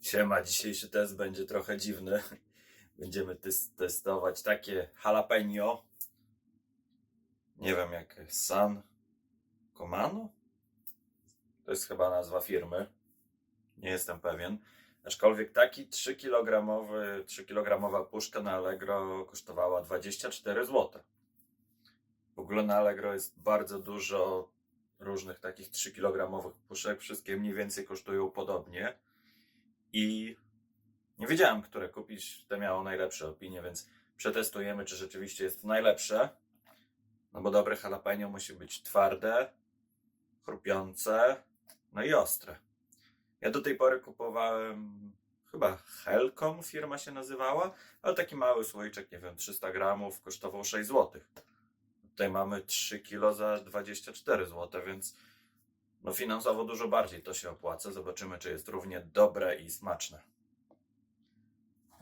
Siema, dzisiejszy test będzie trochę dziwny. Będziemy testować takie jalapeno. Nie wiem jak San Comano? To jest chyba nazwa firmy. Nie jestem pewien. Aczkolwiek taki 3 kg, 3 kg puszka na Allegro kosztowała 24 zł. W ogóle na Allegro jest bardzo dużo różnych takich 3 kg puszek. Wszystkie mniej więcej kosztują podobnie. I nie wiedziałem, które kupić. Te miało najlepsze opinie, więc przetestujemy, czy rzeczywiście jest najlepsze. No bo dobre jalapeno musi być twarde, chrupiące, no i ostre. Ja do tej pory kupowałem chyba Helcom firma się nazywała, ale taki mały słoiczek, nie wiem, 300 gramów kosztował 6 zł. Tutaj mamy 3 kg za 24 zł, więc no finansowo dużo bardziej to się opłaca. Zobaczymy, czy jest równie dobre i smaczne.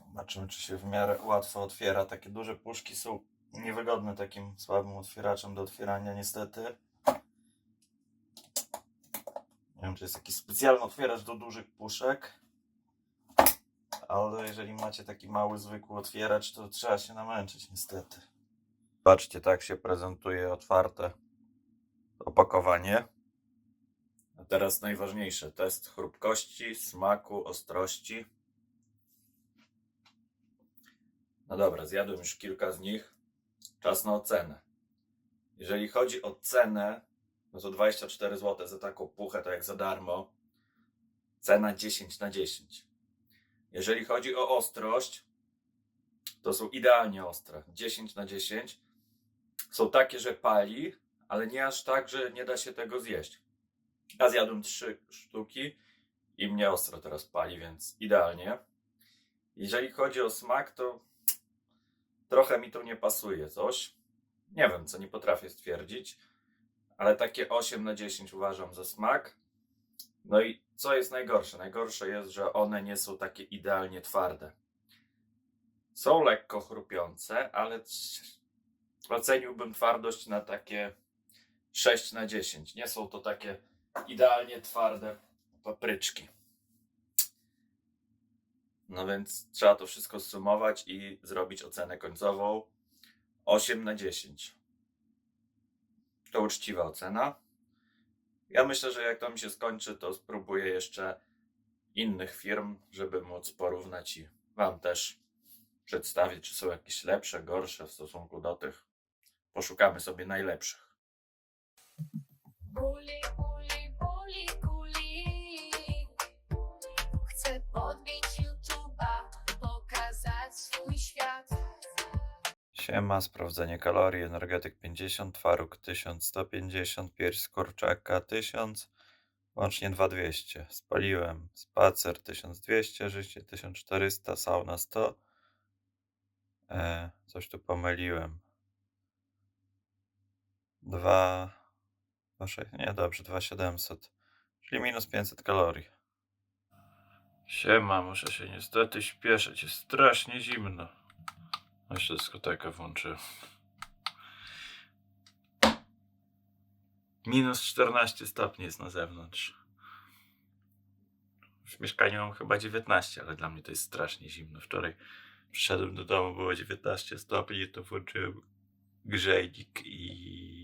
Zobaczymy, czy się w miarę łatwo otwiera. Takie duże puszki są niewygodne takim słabym otwieraczem do otwierania, niestety. Nie wiem, czy jest jakiś specjalny otwieracz do dużych puszek. Ale jeżeli macie taki mały, zwykły otwieracz, to trzeba się namęczyć, niestety. Patrzcie, tak się prezentuje otwarte opakowanie. A teraz najważniejsze, test chrupkości, smaku, ostrości. No dobra, zjadłem już kilka z nich. Czas na ocenę. Jeżeli chodzi o cenę, no to 24 zł za taką puchę, to jak za darmo. Cena 10 na 10. Jeżeli chodzi o ostrość, to są idealnie ostre. 10 na 10. Są takie, że pali, ale nie aż tak, że nie da się tego zjeść. Ja zjadłem trzy sztuki i mnie ostro teraz pali, więc idealnie. Jeżeli chodzi o smak, to trochę mi tu nie pasuje coś. Nie wiem, co nie potrafię stwierdzić, ale takie 8 na 10 uważam za smak. No i co jest najgorsze? Najgorsze jest, że one nie są takie idealnie twarde. Są lekko chrupiące, ale oceniłbym twardość na takie 6 na 10. Nie są to takie idealnie twarde papryczki. No więc trzeba to wszystko zsumować i zrobić ocenę końcową 8 na 10. To uczciwa ocena. Ja myślę, że jak to mi się skończy, to spróbuję jeszcze innych firm, żeby móc porównać i Wam też przedstawić, czy są jakieś lepsze, gorsze w stosunku do tych. Poszukamy sobie najlepszych. Buli, buli, buli, guli. Chcę podbić YouTube'a, pokazać swój świat. Siema, sprawdzenie kalorii, energetyk 50, twaróg 1150, pierś z kurczaka 1000, łącznie 2200. Spaliłem spacer 1200, życie 1400, sauna 100. E, coś tu pomyliłem. 2, 2 6, nie dobrze, 2700, czyli minus 500 kalorii. Siema, muszę się niestety śpieszyć, jest strasznie zimno. Jeszcze dyskotekę włączyłem. Minus 14 stopni jest na zewnątrz. W mieszkaniu mam chyba 19, ale dla mnie to jest strasznie zimno. Wczoraj przyszedłem do domu, było 19 stopni, to włączyłem grzejnik i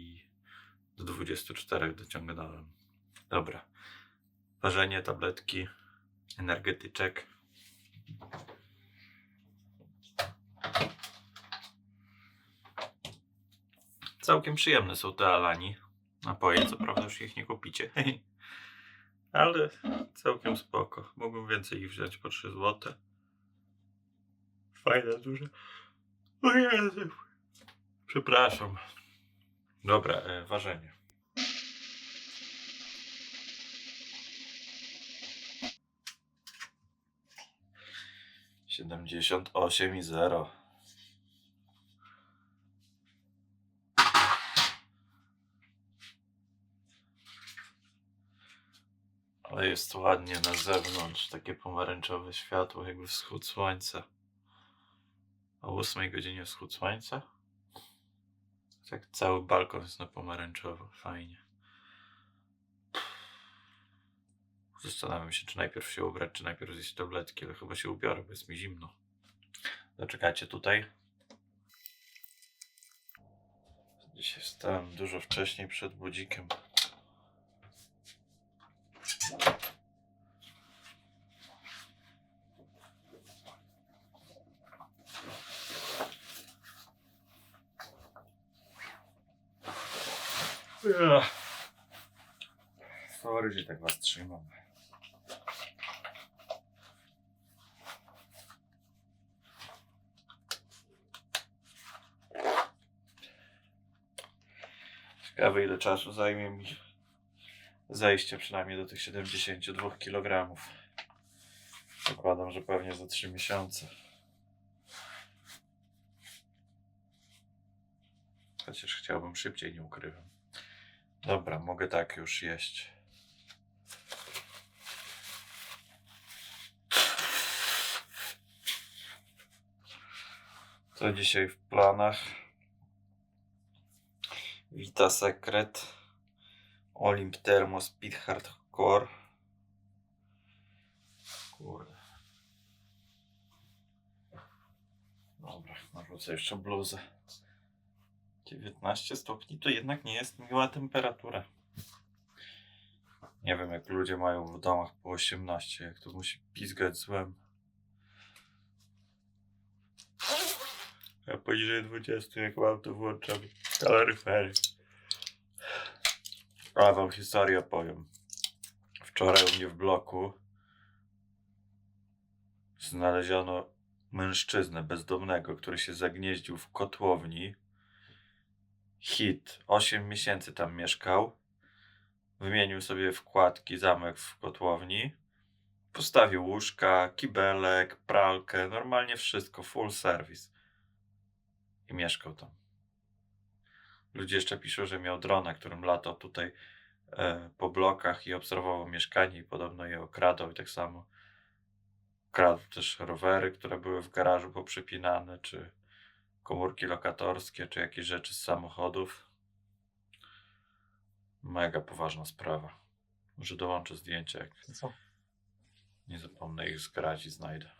do 24 dociągnąłem. Dobra. Ważenie tabletki, energetyczek. Całkiem przyjemne są te Alani. Napoje, co prawda już ich nie kupicie. Ale całkiem spoko. Mógłbym więcej ich wziąć po 3 zł. Fajne, duże. O Jezu. Przepraszam. Dobra, e, ważenie. Siedemdziesiąt osiem i zero. Ale jest ładnie na zewnątrz, takie pomarańczowe światło, jakby wschód słońca. O 8 godzinie wschód słońca. Tak cały balkon jest na pomarańczowo, fajnie. Zastanawiam się, czy najpierw się ubrać, czy najpierw zjeść tabletki, ale chyba się ubiorę, bo jest mi zimno. Zaczekajcie tutaj. Dzisiaj wstałem dużo wcześniej przed budzikiem. Sorry, że tak was trzymam. Ciekawe ile czasu zajmie mi zejście przynajmniej do tych 72 kg. Zakładam, że pewnie za 3 miesiące. Chociaż chciałbym szybciej, nie ukrywam. Dobra, mogę tak już jeść. Co dzisiaj w planach? Vita Secret Olymp Thermo Speed Hardcore Kurde Dobra, narzucę jeszcze bluzę 19 stopni to jednak nie jest miła temperatura Nie wiem jak ludzie mają w domach po 18 Jak to musi pizgać złem Ja poniżej 20 jak mam to włączam kaloryfery. Ale wam historię opowiem. Wczoraj u mnie w bloku znaleziono mężczyznę bezdomnego, który się zagnieździł w kotłowni. Hit. 8 miesięcy tam mieszkał. Wymienił sobie wkładki, zamek w kotłowni. Postawił łóżka, kibelek, pralkę, normalnie wszystko, full service. I mieszkał tam. Ludzie jeszcze piszą, że miał drona, którym latał tutaj e, po blokach i obserwował mieszkanie i podobno je okradał i tak samo kradł też rowery, które były w garażu poprzypinane, czy komórki lokatorskie, czy jakieś rzeczy z samochodów. Mega poważna sprawa. Może dołączę zdjęcia, jak Co? nie zapomnę ich zgrać i znajdę.